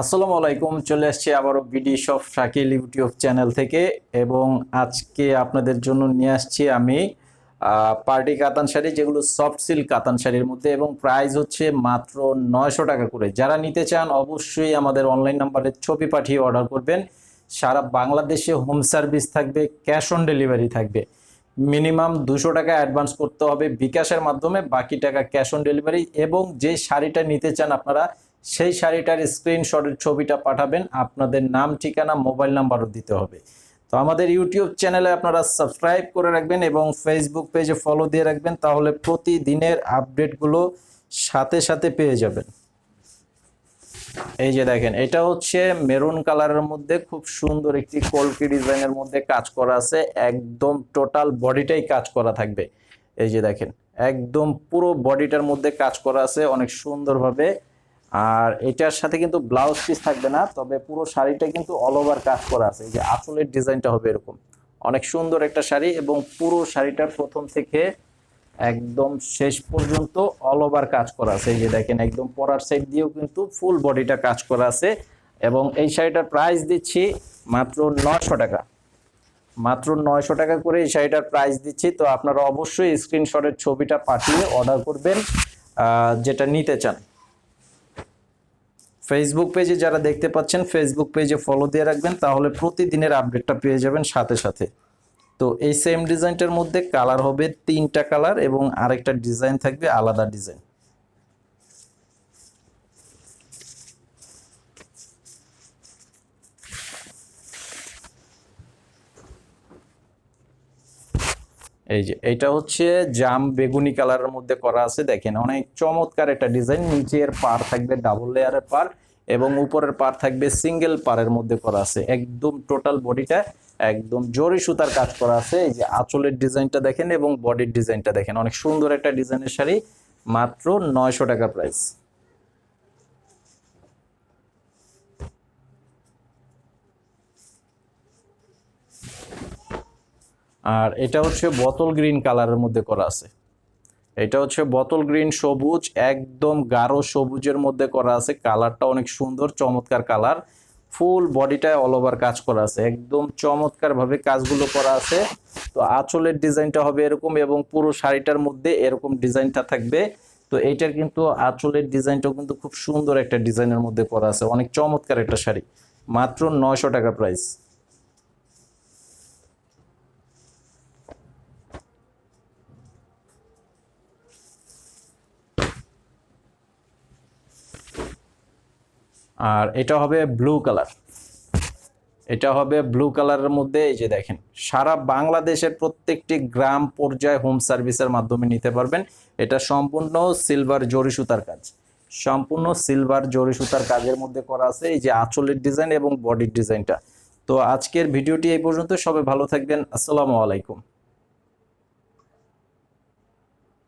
আসসালামু আলাইকুম, চলে আসছি আবারও B D shop Shakil YouTube channel থেকে এবং আজকে আপনাদের জন্য নিয়ে আসছি আমি পার্টি কাতান শাড়ি, যেগুলো সফট সিল্ক কাতান শাড়ির মধ্যে এবং প্রাইস হচ্ছে মাত্র নয়শো টাকা করে। যারা নিতে চান অবশ্যই আমাদের অনলাইন নাম্বারে ছবি পাঠিয়ে অর্ডার করবেন। সারা বাংলাদেশে হোম সার্ভিস থাকবে ক্যাশ অন ডেলিভারি থাকবে। মিনিমাম দুশো টাকা অ্যাডভান্স করতে হবে বিকাশের মাধ্যমে, বাকি টাকা ক্যাশ অন ডেলিভারি এবং যে শাড়িটা নিতে চান আপনারা সেই শাড়িটার স্ক্রিনশটের ছবিটা পাঠাবেন, আপনাদের নাম, ঠিকানা মোবাইল নাম্বারও দিতে হবে। তো আমাদের ইউটিউব চ্যানেলে আপনারা সাবস্ক্রাইব করে রাখবেন এবং ফেসবুক পেজে ফলো দিয়ে রাখবেন, তাহলে প্রতিদিনের আপডেটগুলো সাথে সাথে পেয়ে যাবেন। এই যে দেখেন, এটা হচ্ছে মেরুন কালারের মধ্যে খুব সুন্দর একটি কলকি ডিজাইনের মধ্যে কাজ করা আছে, একদম টোটাল বডিটাই কাজ করা থাকবে। এই যে দেখেন, একদম পুরো বডিটার মধ্যে কাজ করা আছে, অনেক সুন্দরভাবে আর এটার সাথে কিন্তু ব্লাউজ পিস থাকবে না, তবে পুরো শাড়িটা কিন্তু অল ওভার কাজ করা আছে। এই যে আঁচলের ডিজাইনটা হবে এরকম। অনেক সুন্দর একটা শাড়ি এবং পুরো শাড়িটার প্রথম থেকে একদম শেষ পর্যন্ত অল ওভার কাজ করা আছে। এই যে দেখেন, একদম পরার সাইড দিয়েও কিন্তু ফুল বডিটা কাজ করা আছে এবং এই শাড়িটার প্রাইস দিচ্ছি মাত্র নশো টাকা। মাত্র নয়শো টাকা করে এই শাড়িটার প্রাইস দিচ্ছি। তো আপনারা অবশ্যই স্ক্রিনশটের ছবিটা পাঠিয়ে অর্ডার করবেন যেটা নিতে চান। ফেসবুক পেজে যারা দেখতে পাচ্ছেন ফেসবুক পেজে ফলো দিয়ে রাখবেন, তাহলে প্রতিদিনের আপডেটটা পেয়ে যাবেন সাথে সাথে। তো এই সেম ডিজাইনটার মধ্যে কালার হবে তিনটা কালার এবং আরেকটা ডিজাইন থাকবে আলাদা ডিজাইন এই যে, এটা হচ্ছে জাম বেগুনি কালারের মধ্যে করা আছে, দেখেন, অনেক চমৎকার একটা ডিজাইন নিচের পার থাকবে ডাবল লেয়ারের পার এবং উপরের পার থাকবে সিঙ্গেল পারের মধ্যে করা আছে। একদম টোটাল বডিটা একদম জরি সুতার কাজ করা আছে। এই যে আঁচলের ডিজাইনটা দেখেন এবং বডির ডিজাইনটা দেখেন। অনেক সুন্দর একটা ডিজাইনের শাড়ি, মাত্র নয়শো টাকা প্রাইস আর এটা হচ্ছে বোতল গ্রিন কালারের মধ্যে করা আছে। এটা হচ্ছে বোতল গ্রিন সবুজ, একদম গাঢ় সবুজের মধ্যে করা আছে। কালারটা অনেক সুন্দর, চমৎকার কালার। ফুল বডিটায় অল ওভার কাজ করা আছে। একদম চমৎকার ভাবে কাজগুলো করা আছে। তো আঁচলের ডিজাইনটা হবে এরকম এবং পুরো শাড়িটার মধ্যে এরকম ডিজাইনটা থাকবে। তো এইটার কিন্তু আঁচলের ডিজাইনটাও কিন্তু খুব সুন্দর একটা ডিজাইনের মধ্যে করা আছে। অনেক চমৎকার একটা শাড়ি। মাত্র নয়শো টাকা প্রাইস আর এটা হবে ব্লু কালার এটা হবে ব্লু কালারের মধ্যে এই যে দেখেন, সারা বাংলাদেশের প্রত্যেকটি গ্রাম পর্যায়ে হোম সার্ভিসের মাধ্যমে নিতে পারবেন। এটা সম্পূর্ণ সিলভার জরি সুতার কাজ। সম্পূর্ণ সিলভার জরি সুতার কাজের মধ্যে করা আছে এই যে আঁচলের ডিজাইন এবং বডির ডিজাইনটা তো আজকের ভিডিওটি এই পর্যন্ত। সবাই ভালো থাকবেন। আসসালামু আলাইকুম।